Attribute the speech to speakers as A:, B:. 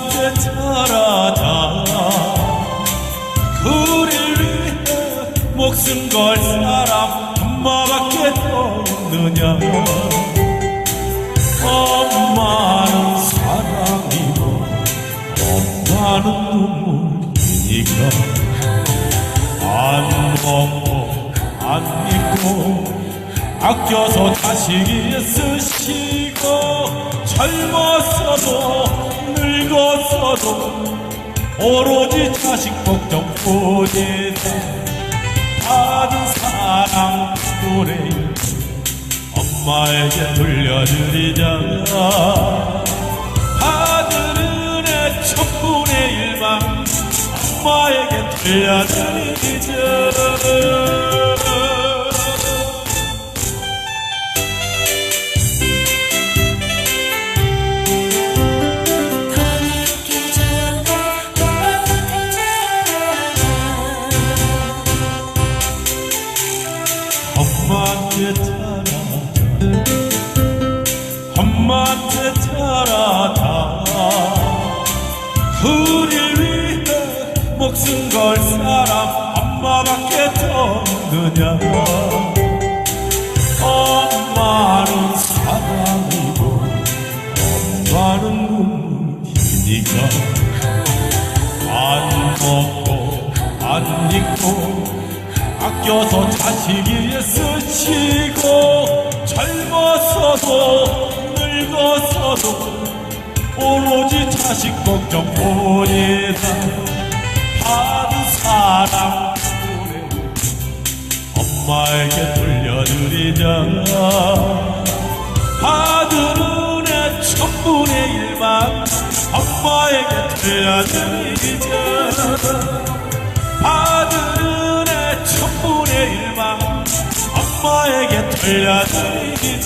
A: 엄마께 자라자 우리를 위해 목숨 걸 사람 엄마밖에 더 없느냐? 엄마는 사랑이고 엄마는 눈물이니까. 안 먹고 안 입고 아껴서 자식이 쓰시고 젊었어도 늙었어도 오로지 자식 걱정뿐이다 받은 사랑 노래 엄마에게 돌려드리자. 받은 은혜 천분의 일만 엄마에게 돌려드리자
B: 엄마한테
A: 자라자 엄마한테 자라자 우릴 위해 목숨 걸 사람 엄마밖에 더 없느냐. 엄마는 사랑이고 엄마는 눈물이니까 안 먹고 안 입고 아껴서 자식이 쓰시고 젊었어도 늙었어도 오로지 자식 걱정뿐이다. 받은 사랑 노래 엄마에게 돌려드리자. 받은 은혜 천분의 일만 엄마에게 돌려드리자 엄마에게